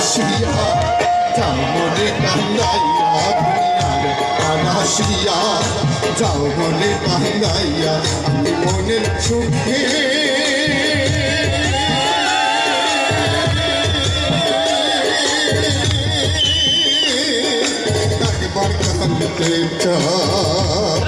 আনাসিয়া, যাও মনে কান্দাইয়া দুনিয়ার আনাসিয়া, যাও মনে কান্দাইয়া আমি মনের সুখে। একবার কান্দতে চাই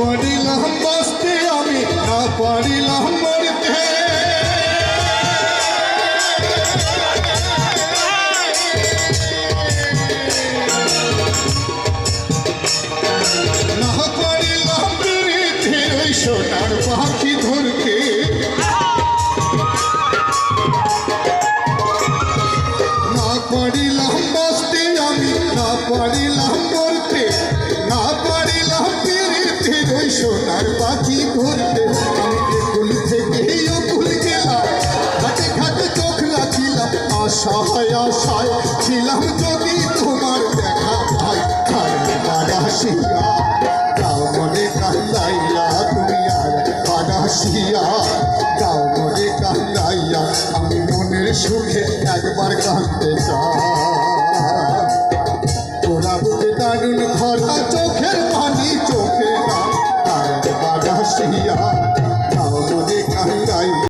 পারিলাম বাঁচতে আমি, না পারিলাম মরতে। না পারিলাম বেরিতে ওই সোনার পাখি ধরতে। না পারিলাম বাঁচতে আমি, না পারিলাম মরতে। সোনার পাখি ধরতে আমি একুল থেকে অকুল গেলাম ঘাটে ঘাটে চোখ রাখিলাম, আশায় আশায় ছিলাম যদি তোমার দেখা পাই বারাসিয়া যাও মনে কান্দাইয়া তুমি আর বারাসিয়া যাও মনে কান্দাইয়া আমি মনের সুখে একবার কান্দতে 哎呀